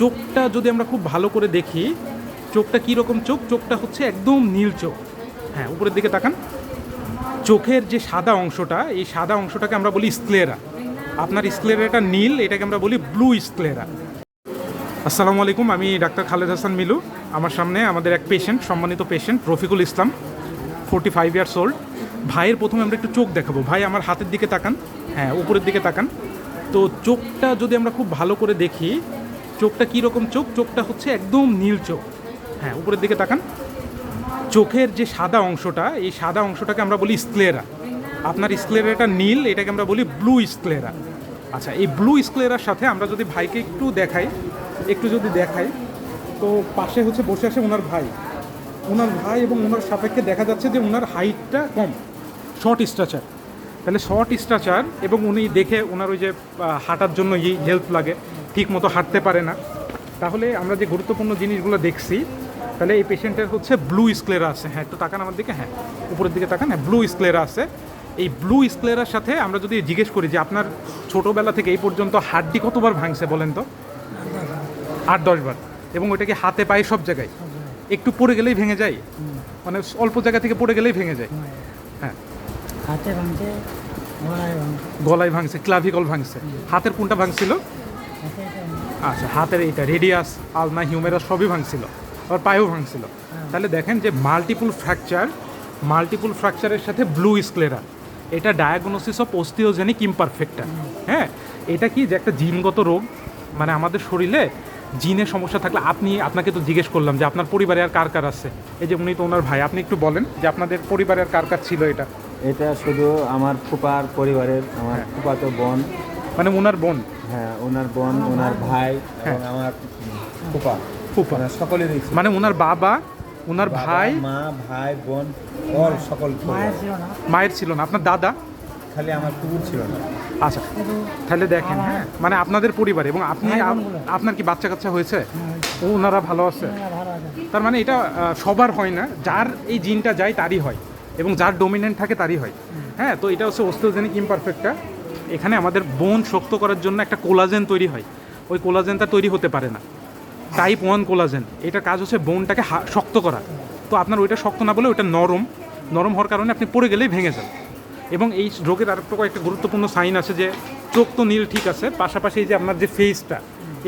চোখটা যদি আমরা খুব ভালো করে দেখি, চোখটা কী রকম চোখ? চোখটা হচ্ছে একদম নীল চোখ। হ্যাঁ উপরের দিকে তাকান। চোখের যে সাদা অংশটা, এই সাদা অংশটাকে আমরা বলি স্ক্লেরা আপনার স্ক্লেরাটা নীল, এটাকে আমরা বলি ব্লু স্ক্লেরা আসসালামু আলাইকুম, আমি ডাক্তার খালেদ হাসান মিলু। আমার সামনে আমাদের এক পেশেন্ট সম্মানিত patient Rafiqul Islam forty five years old ভাইয়ের প্রথমে আমরা একটু চোখ দেখাবো। ভাই, আমার হাতের দিকে তাকান। হ্যাঁ উপরের দিকে তাকান। তো চোখটা যদি আমরা খুব ভালো করে দেখি চোখটা কী রকম চোখ? চোখটা হচ্ছে একদম নীল চোখ। হ্যাঁ উপরের দিকে তাকান। চোখের যে সাদা অংশটা, এই সাদা অংশটাকে আমরা বলি স্ক্লেরা আপনার স্ক্লেরাটা নীল, এটাকে আমরা বলি ব্লু স্ক্লেরা আচ্ছা এই ব্লু স্ক্লেরার সাথে আমরা যদি ভাইকে একটু দেখাই, একটু যদি দেখাই, তো পাশে হচ্ছে বসে আসে ওনার ভাই। ওনার ভাই এবং ওনার সাপেক্ষে দেখা যাচ্ছে যে ওনার হাইটটা কম শর্ট স্ট্রাচার তাহলে শর্ট স্ট্রাচার এবং উনি দেখে ওনার ওই যে হাঁটার জন্য এই হেল্প লাগে, ঠিক মতো হাঁটতে পারে না। তাহলে আমরা যে গুরুত্বপূর্ণ জিনিসগুলো দেখছি, তাহলে এই পেশেন্টের হচ্ছে ব্লু স্ক্লেরা আছে। হ্যাঁ একটু তাকান আমার দিকে। হ্যাঁ উপরের দিকে তাকান। হ্যাঁ ব্লু স্ক্লেরা আছে। এই ব্লু স্ক্লেরার সাথে আমরা যদি জিজ্ঞেস করি যে আপনার ছোটোবেলা থেকে এই পর্যন্ত হাড্ডি কতবার ভাঙছে বলেন তো? আট দশবার এবং ওইটাকে হাতে, পায়ে সব জায়গায়? একটু পড়ে গেলেই ভেঙে যায়? মানে অল্প জায়গা থেকে পড়ে গেলেই ভেঙে যায়? হ্যাঁ হাতে ভাঙছে গলায় ভাঙছে। গলায় ভাঙছে ক্লাভিকল ভাঙছে। হাতের কোনটা ভাঙছিল? আচ্ছা হাতের এইটা রেডিয়াস আলনা হিউমেরাস সবই ভাঙছিল। আর পায়েও ভাঙছিল। তাহলে দেখেন যে মাল্টিপুল ফ্র্যাকচার মাল্টিপুল ফ্র্যাকচারের সাথে ব্লু স্ক্লেরা এটা ডায়াগনোসিস অফ ওস্টিওজেনিক ইমপারফেক্টা হ্যাঁ এটা কি যে একটা জিনগত রোগ? মানে আমাদের শরীরে জিনের সমস্যা থাকলে আপনি আপনাকে তো জিজ্ঞেস করলাম যে আপনার পরিবারে আর কার কার আছে? এই যে উনি তো ওনার ভাই আপনি একটু বলেন যে আপনাদের পরিবারে আর কার কার ছিল এটা? এটা শুধু আমার ফুপার পরিবারের আমার হ্যাঁ। ফুপাতো বোন। মানে ওনার বোন? হ্যাঁ ওনার বোন ওনার ভাই। এবং আমার ফুপা। মানে সকলেরই। মানে ওনার বাবা ওনার ভাই। মা ভাই বোন ওর সকল মায়ের ছিল না? মায়ের ছিল না। আপনার দাদা? খালি আমার কুকুর ছিল না। আচ্ছা তাহলে দেখেন হ্যাঁ। মানে আপনাদের পরিবার এবং আপনি। আপনার কি বাচ্চা কাচ্চা হয়েছে? হ্যাঁ, ও ওনারা ভালো আছে? তার মানে এটা সবার হয় না। যার এই জিনটা যায় তারই হয়। এবং যার ডোমিনেন্ট থাকে তারই হয়। হ্যাঁ তো এটা হচ্ছে অস্ট্রোজেনিক ইমপারফেক্টটা এখানে আমাদের বোন শক্ত করার জন্য একটা কোলাজেন তৈরি হয়। ওই কোলাজেনটা তৈরি হতে পারে না। টাইপ ওয়ান কোলাজেন এটার কাজ হচ্ছে বোনটাকে শক্ত করা। তো আপনার ওইটা শক্ত না বলে ওইটা নরম। নরম হওয়ার কারণে আপনি পড়ে গেলেই ভেঙে যান। এবং এই রোগের আরেকটা কয়েকটা গুরুত্বপূর্ণ সাইন আছে যে চোখ তো নীল ঠিক আছে, পাশাপাশি এই যে আপনার যে ফেসটা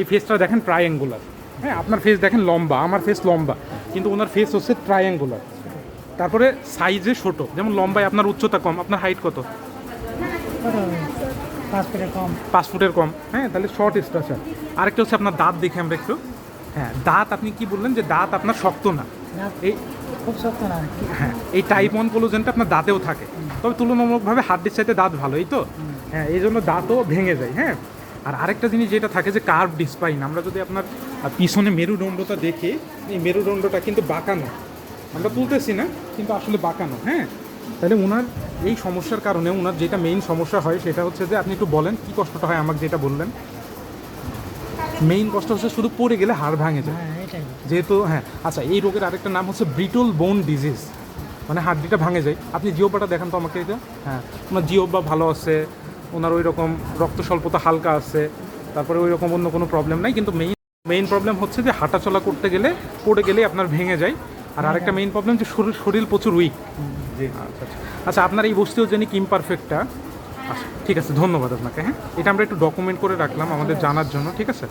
এই ফেসটা দেখেন ট্রায়াঙ্গুলার হ্যাঁ আপনার ফেস দেখেন লম্বা, আমার ফেস লম্বা। কিন্তু ওনার ফেস হচ্ছে ট্রায়াঙ্গুলার তারপরে সাইজে ছোট যেমন লম্বায় আপনার উচ্চতা কম আপনার হাইট কত? পাঁচ ফিটে কম। পাঁচ ফুটের কম। হ্যাঁ তাহলে শর্ট স্ট্রাচার আরেকটা হচ্ছে আপনার দাঁত দেখে আমরা একটু। হ্যাঁ দাঁত আপনি কি বললেন যে দাঁত আপনার শক্ত না? এই খুব শক্ত না। হ্যাঁ এই টাইপ ওয়ান কোলোজেনটা আপনার দাঁতেও থাকে। তবে তুলনামূলকভাবে হাড্ডির চাইতে দাঁত ভালো এই তো? হ্যাঁ এই জন্য দাঁতও ভেঙে যায় হ্যাঁ? আর আরেকটা জিনিস যেটা থাকে যে কার্ভ ডিসপাইন আমরা যদি আপনার পিছনে মেরুদণ্ডটা দেখি এই মেরুদণ্ডটা কিন্তু বাঁকানো। আমরা তুলতেছি না কিন্তু আসলে বাঁকানো হ্যাঁ? তাহলে ওনার এই সমস্যার কারণে ওনার যেটা মেইন সমস্যা হয় সেটা হচ্ছে যে আপনি একটু বলেন কি কষ্টটা হয় আমাকে যেটা বললেন? মেইন কষ্ট হচ্ছে শুধু পড়ে গেলে হাড় ভাঙে যায়। হ্যাঁ যেহেতু হ্যাঁ আচ্ছা এই রোগের আরেকটা নাম হচ্ছে ব্রিটল বোন ডিজিজ মানে হাড্ডিটা ভাঙে যায়। আপনি জিওবাটা দেখান তো আমাকে এটা। হ্যাঁ ওনার জিওবা ভালো আছে ওনার ওই রকম রক্ত স্বল্পতা হালকা আছে তারপরে ওই রকম অন্য কোনো প্রবলেম নাই কিন্তু মেইন মেইন প্রবলেম হচ্ছে যে হাঁটাচলা করতে গেলে পড়ে গেলে আপনার ভেঙে যায়। আর আরেকটা মেইন প্রবলেম যে শরীর শরীর প্রচুর উইক আচ্ছা আচ্ছা। আচ্ছা আপনার এই কি ইমপারফেক্টটা আচ্ছা ঠিক আছে ধন্যবাদ আপনাকে হ্যাঁ? এটা আমরা একটু ডকুমেন্ট করে রাখলাম আমাদের জানার জন্য ঠিক আছে।